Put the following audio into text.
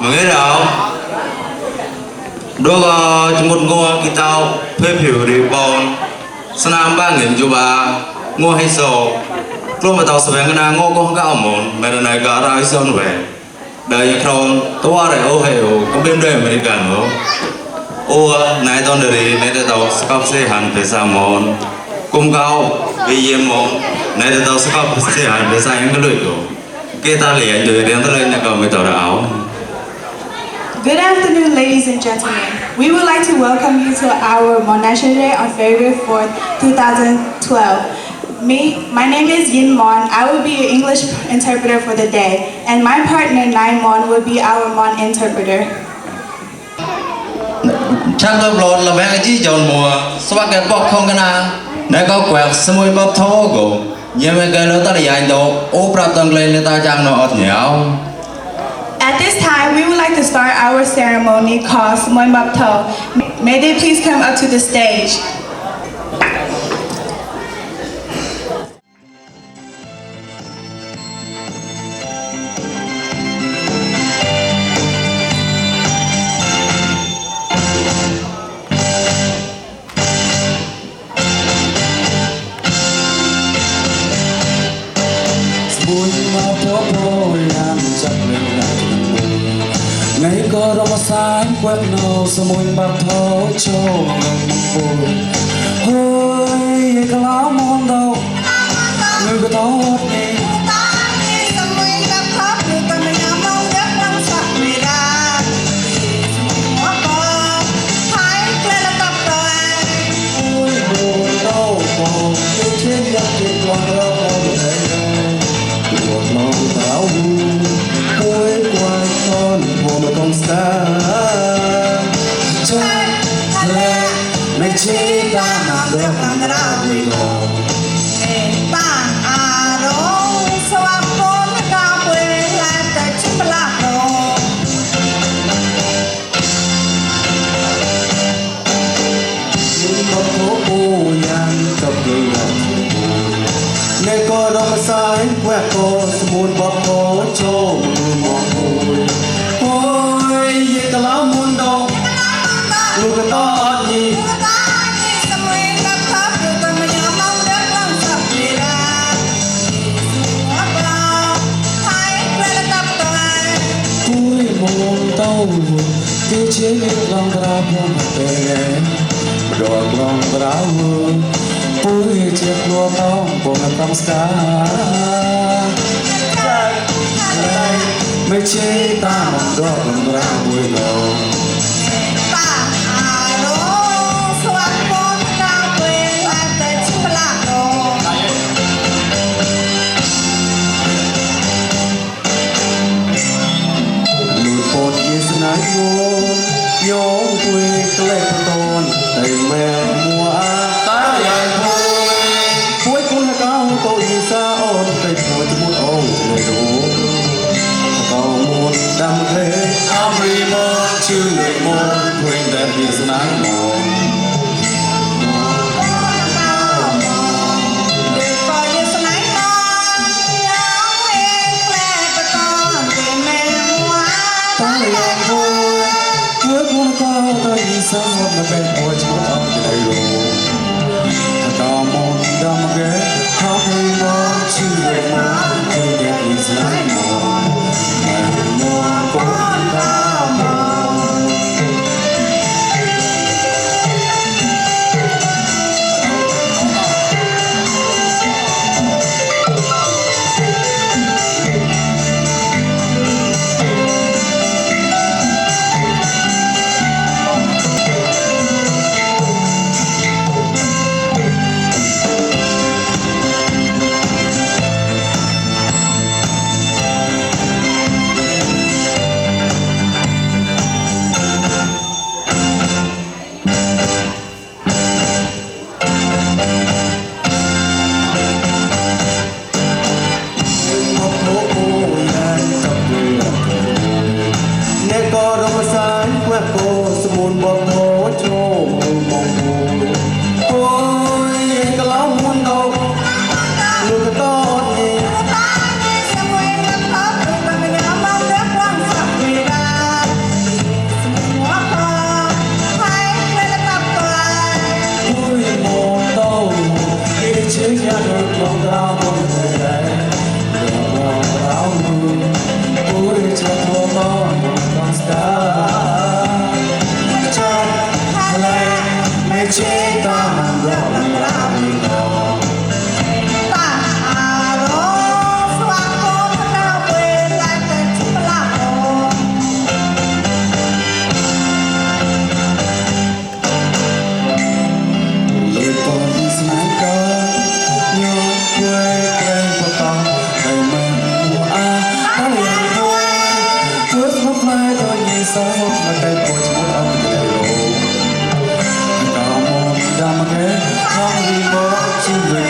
Mọi người đâu Đô gò một ngô kỳ tao Phê phiểu đi bòn Sơn nam ba nghìn chú bà Ngô hay sổ Lúc mà tao sửa ngân ngô có không có mồn Mẹ đời này gà ra hay sơn về Đời nhạc tròn Tao qua đại ô hệ Có bên đây mà đi gần không Ô này tao đời đi, Nãy tao sẽ cắp xe hẳn về xa mồn Cùng cao Vì yên mồn Nãy tao sẽ cắp xe hẳn về xa những cái lưỡi cổ Kê ta liền rồi đem tới lên Nè cầu mới tao đã áo Good afternoon, ladies and gentlemen. We would like to welcome you to our Monashere on February 4th, 2012. Me, my name is Yin Mon. I will be your English interpreter for the day, and my partner Nai Mon will be our Mon interpreter. At this time we would like ceremony called Sumoy Mapto. May they please come up to the stage. Buồn mà phố phố làm ngày có đông sáng quét nào sao môi bạc thấu cho lòng buồn. កោស្មូនបបកោចូលមកមួយអូយយេកឡោមុនដងលោកកតអត់នេះគេជាលោកឡងក្រាបមកទេដល់ឡងក្រាវពួយជាខ្លួនតោ ผมต้องสตาร์ไม่ใช่ตามองดอกรักบุยเรา nắng buồn nhóm quê tôi tôn tình mẹ mùa ai ดำเพลงอาบริมอนชื่อเมืองมนเพลงแต่เพียงสนานมนต้องเรียนรู้เพื่อความเข้าใจสัมมติเป็นโอชอ ချစ်တော်မှာ to